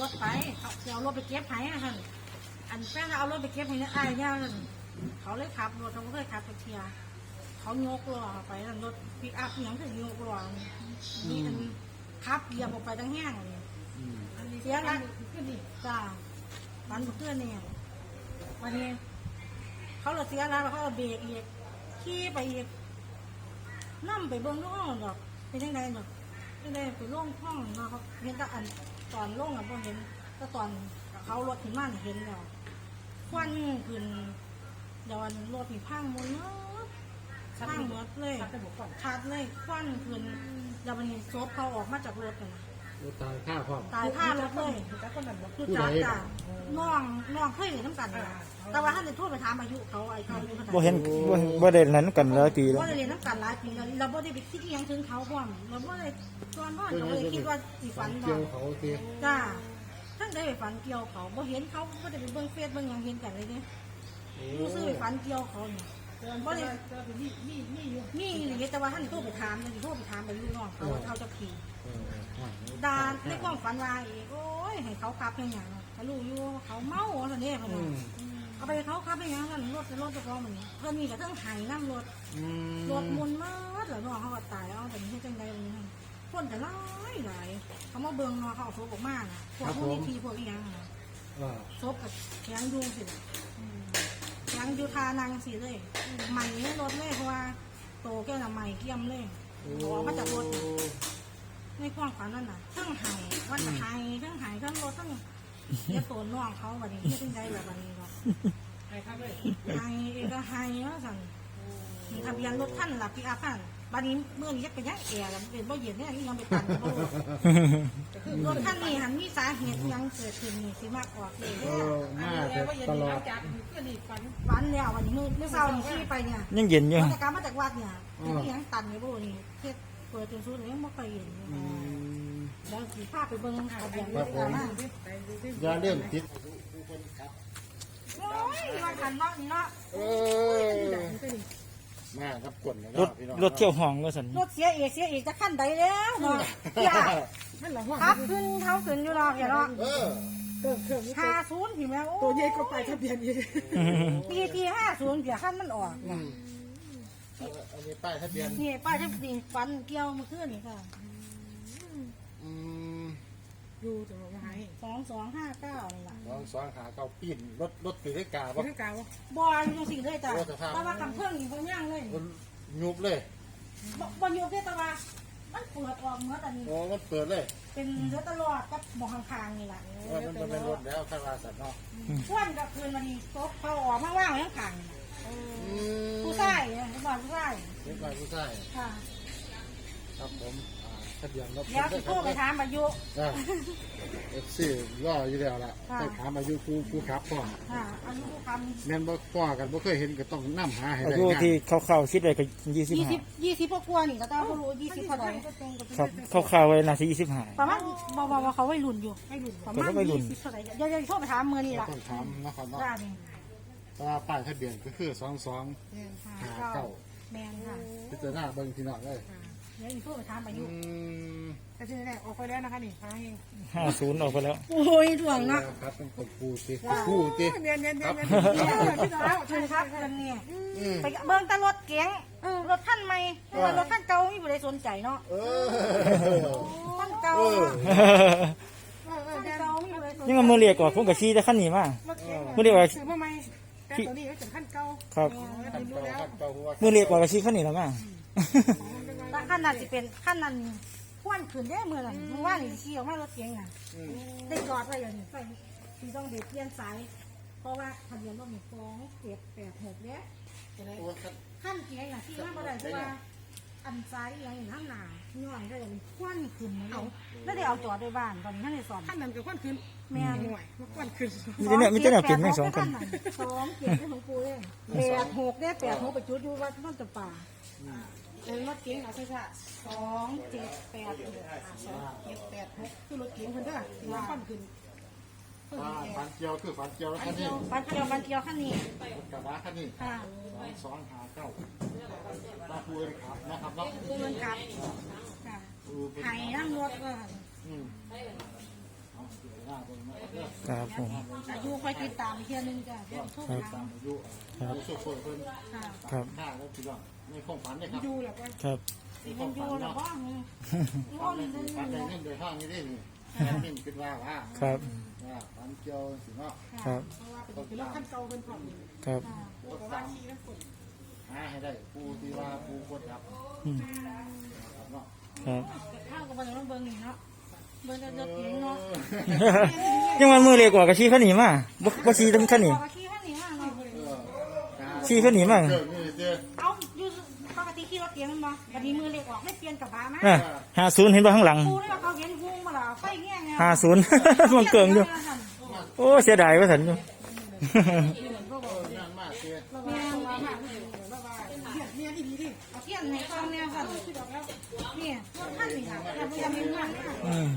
รถไปเขาสิเอารถไปเก็บให้อะท่านอันแฟนเอารถไปเก็บให้เนี่ยอ้ายเนี่ยท่นเขาเลยขับรถเขาเคยขับไปเทียเขายกล้อไปท่นรถปิกอัพอหย่างถึงยกล้อนี่อันขับเหยียบออกไปทั้งแห้งเลยเสียละขึ้นนี่จ้ามันเพื่อนเนี่ยวันนี้ เขาเลยเสียแล้วเขาก็เบรกอีกขี่ไปอีกนั่ไปเบิ้งน้องดอกเป็นยังไงดอก เป็นยังไงไปล่องห้องมาเขาเห็นแต่อันตอนล่งอะพอเห็นแต่ตอนเขารถถึงมาน่ะเห็นแล้วควันขึ้นเดี๋ยวอันรถผีพังหมดเนาะพังหมดเลย ขาดเลยควันขึ้นเดี๋ยววันนี้ซบเขาออกมาจากรถกันนะโอ้ตายข้าพร้อมตายผ้ารถเลยจักคนนั้นบ่คือจ้าจ้าน้องน้องเคยเห็นน้ำกันเลย แต่ว่าท่านจะโทษไปถามอายุเขาไอ้เขาอายุเท่าไหร่บ่เห็นบ่บ่ได้นั้นกันหลายปีแล้วว่าเรียนน้ำกันหลายปีแล้วเราไม่ได้ไปคิดอิหยังถึงเขาพร้อมเราไม่ได้ตอนพ่อเราไม่ได้คิดว่าสิฝันบอเกี่ยวกเขาเตีจ้าท่านได้ไปฝันเกี่ยวเขาบ่เห็นเขาบ่ได้ไปเบิ่งเฟซเบิ่งหยังเห็นกันเลยเนี่ยรู้สึกไปฝันเกี่ยวเขาเนี่ยบ่ได้นี่นี่นี่อยู่นี่นี่แต่ว่าท่านโทรไปถามท่านโทรไปถามอายุน้องเขาว่าเขาจะขี่เออห่วยดาในความฝันว่าอีกโอ้ยให้เขาขับให้หยังเขารู้อยู่เขาเมาอะไรเนี่ยเขาอืบอกม เอาไปให้เขาขับให้หยังท่านรถจะรถจะฟ้องมันเพื่อนนี่ก็ต้องไห้น้ำรถอืมรถมุนมากแล้วน้องเขาก็ตายเอาแต่นี่ให้จังใดนี่ฮะคนแต่ร้ายหลายเขามาเบิ่งเนาะเขาเอาโซบออกมาน่ะพวกพวกนี้ทีพวกอีหยังน่ะเออโซบกับแข็งอยูสิแข็งอยูทานางสิเลยใหม่ในรถเลยเพราะว่าโตแก้วน่ะใหม่เกี่ยมเลยออกมาจากรถน่ะ ในความฝันนั่นน่ะทั้งไห้วันไห้ทั้งไห้ทั้งรถทั้งเรียกตัวน้องเขาวันนี้ไม่เป็นไรแบบวันนี้หรอก ใครครับเลยไห้เองก็ไห้แล้วสั่นมีทะเบียนรถท่านหลับพี่อาพันบัดนี้เมื่อนี้จะเป็นยังแอร์แล้วเป็นบ่เย็นเนี่ยยังไปตันบ่รู้รถท่านนี่หันมีสาเหตุอิหยังเกิดขึ้นนี่สิมากออกเลยเอเด้ออมาแต่ตลอดจากก็นี่ฝันฝันแล้ววันนี้มื้อเมื่อเช้านี่ขี่ไปเนี่ยยังเย็นอยู่บรรยากาศมาจากวัดเนี่ยเป็นอิหยังตันอยู่บ่นี่เฮ็ดเปิดจนสุดเลยยังบ่เคยเห็นเลยอืมแล้วสีผ้าไปเบิ่งทะเบียนรครัถบผมมาไปดูที่อย่าเล่นติด โอ้ยว่ากันเนาะนี่เนาะเออมาครับกดนะครรัถบพี่น้องรถเที่ยวห้องว่าซั่นรถเสียเอกเสียเอกจะขั้นใดแล้วเนาะอย่านั่นแหละว่าขับขึ้นเขาขึ้นอยู่เนาะอย่าเนาะเออเติมเครื่องนี้ห้าศูนย์พี่แม่โอ้ตัวใหญ่ก็ไปทะเบียนอีกปีปีห้าศูนย์เดี๋ยวขั้นมันออกอืมอันนี้ป้ายทะเบียนนี่ป้าจะสีฟันเกี่ยวเมื่อคืนนี่ค่ะอืมอยู่จะบอกว่าให้ส องสองห้าเก้านี่ล่ะสองสองขาเก้าปีนรถรถตีได้กาบ่บ่ให้กล่าวบอลอยู่สี่เลยจ้ะโอ้แต่ภาพ แต่ว่าคำเพิ่งนี่เขาย่างเลยรถยุบเลยบอลอยู่แค่แต่ว่ามันเปิดออกเมื่อตอนนี้ โอ้มันเปิดเลยเป็นเรือตลอดกับหมองข้างๆนี่แหละว่ามันเป็นรถแล้วข้างลาสัตว์เนาะอ้วนกับคืนวันนี้โต๊ะเขาออกมาว่างไว้ข้างข้างนี่ล่ะอืมผู้ชายเนี่ยเขาบอกผู้ชายเป็นฝ่ายผู้ชายค่ะ ครับผมอ่า ทะเบียนรถเดี๋ยวสิโทรไปถามอายุอ่าเอฟซีรออยู่แล้วล่ะค่ะ ไปถามอายุผู้ผู้ขับพ่อค่ะอายุคแม่นบ่พ่อกันบ่เคยเห็นก็ต้องนำหาให้อาได้ยุงานที่เข้าๆคิดไว้ก็ำยี่สิบ25ยี่สิบกว่าๆนี่ก็ต้องรู้ยี่สิบเท่าไหร่ครับเข้าๆไว้น่าสิ25ประมาณบอกว่าเขาวัยรุ่นอยู่ให้หลุดประมาณก็วัยรุ่น ยี่สิบเท่าไหร่เดี๋ยวเดี๋ยวโทรไปถามมือนี่เราล่ะต้องถามนะครับเนาะได้นี่แต่ว่าป้ายทะเบียนก็คือ22ค่ะหาเก้าแมนค่ะพิจารณาเบิ่งพี่น้องเลย เดี๋ยวอีกโทรไปถามอาอืยุมแต่ที่นี่ออกไปแล้วนะคะนี่ฟ้าเอง50ออกไปแล้ว โอ้ยถ่วงเนาะครับต้องกดปูสิปูสิเนียนเนียนเนียนพี่น้องเชิญครับกันเนี่ยอืมไปเบิ่งแตรถเก๋งรถขั้นใหม่รถขั้นเก่าไม่ผู้ใดสนใจเนาะเออขั้นเก่าเออขั้นเก่าไม่ผู้ใดสนใจยังเอามือเรียกออกผมก็ขี่แต่คันนี้มารถเก๋งมือเรียกว่าซื้อมาใหม่แต่ตัวนี้ก็ถึงขั้นเก่าครับขั้นเก่าขั้นเก่าหัวมือเรียกออกก็ขี่คันนี้แล้วมาแต่ ขั้นนั้นจะเป็นขั้นนั้นควนขืนได้เมื่อนั้นมึงว่านี่ขี่ออกมารถเก๋งน่ะอืมได้จอดไว้อย่างนี้ไปที่ต้องเด็ดเปลี่ยนสายเพราะว่าทะเบียนรถมีฟองเจ็ดแปดหกเนี้ยตัวขั้นขั้นเกียร์อย่างที่ว่าบ่ได้เพราะว่าอันซ้ายอย่างนี้ข้างหน้าย่อยได้อย่างนี้ควันขึ้นมาเลยแล้วได้เอาจอดไว้บ้านตอนนี้ท่านได้สอนขั้นนั้นก็ขั้นขึ้นแม่หน่วยขั้นขึ้นมีแต่เนี่ยมีแต่แนวเก่งทั้งสองคนสองเกียร์ของกูเองแปดหกได้แปดหกไปจุดอยู่วัดต้นจะป่า เออรถเก๋งเอาใช่ใช่สองเจ็ดแปดสองเจ็ดแปดหกคือรถเก๋งคนเด้อที่ว่าขั้นขึ้นอ่าฟันเกียวคือฟันเกียวแล้วบัคันนเกีนี้ยวบันเกียวบันเกียวขั้นนี้กระบะคันนี้ค่ะสองหาเก้าตาปูเอ็นครับนะครับเนาะกูเงินกลับค่ะปูเป็นไห้นั่งรถก็อืมว่าเบิ่งนะครับเด้อครับผม อายุค่อยติดตามอีกเทียนึงจ้ะเดี๋ยวโทษตาถามมอายุผู้โชคเพิ่นค่ะ ครับห้าแล้วพี่น้อง ในความฝันเลยครับดูแล้วก็ครับสิมันอยู่แล้วบ้างนี่ว่ามันจะฝันอได้ยู่เงินโดยห้องนี้ได้นี่นี่คิดว่าว่าครับ ว่าฝันเกี่ยวสิเนาะครับเพราะว่าเป็นเป็นรถขั้นเก่าเป็นผ่อนครับเพราะว่าขี่แล้วฝนหาให้ได้ผู้ที่ว่าผู้คนรับอืมเนาะครับข้าวกับมันเบิ่งนี่เนาะเบิ่งจะจะกินเนาะยังมันมือเล็กกว่ากระชี้เขาหนีมาบ่บ่ชี้ทั้งเขาหนีปกติข้างนี้มาเนาะชี้เขาหนีมาเออนี่เด้อเอาอยู่ป กติขี่รถเก๋งมันบ่บัดนี้มือเล็กออกไม่เปลี่ยนกับบ้ามาอะห้าศูนย์เห็นป่ะข้างหลังกูนี่ว่าเขาเห็นหุ้งมาแล้วไฟเงี้ยไงห้าศูนย์ มันเกิงอยู่ โอ้เสียดายว่าสันอยู่นั่นมากเด้อแม่ว่ามาแล้วว่าเนี่ยเนี่ยดีดีเอาเทียนให้ฟังแนวสั่นนี่รถท่านนี่ค่ะแต่บ่ยังมีเงินอืม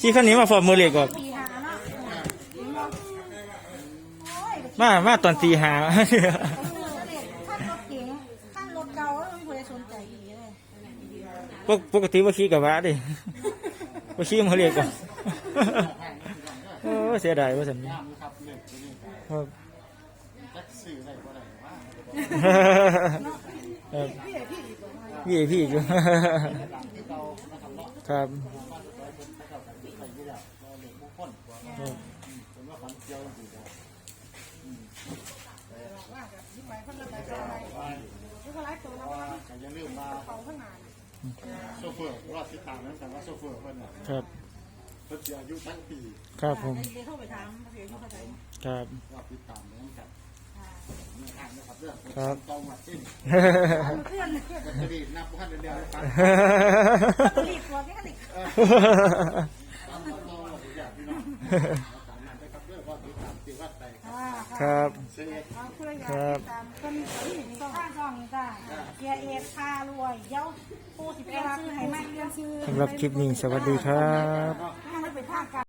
ชี้เขาหนีมาฟอร์มมือเล็กกว่าปีหาเนาะโอ้ย มา มาตอนตีหาท่ ถเก่าแล้วไม่เคยสนใจอีเลยปกปกติว่าขี้กับว่าดิว่าขี้มือเล็กกว่าโอ้เสียดายว่าสันอยู่น้ำครับเล็กตัวนี้ครับจักซื้อได้บ่ได้ว่าครับพี่พี่อยู่หลังที่เรานะครับเนาะครับ อย่าลืมว่าเขาข้างหน้าโซเฟอร์รอดติดตามนั้นแต่ว่าโซเฟอร์เพิ่นน่ะครับ เพิ่นสิอายุทั้งปีครับผม เดี๋ยวโทรไปถามเดี๋ยวโทรไปถามครับ รอดติดตามนั้นครับนี่ทางนะครับเรื่องครับตรงมาสิ้นเพื่อนจะดีนับพันเดียวนะครับรีบตัวแค่นี้ ตามเราเราอยากพี่น้อง ว่าติดตามติดวัดไปครับเสียเอาเพื่อนอยากตามคนนี้นี่ต้องข้างช่องนี่จ้าเกียร์เอฟพารวยเย้าปูสิบเอ็ดซื้อให้ไหมเรียนซื้อสำหรับคลิปนี้สวัสดีครับเนาะ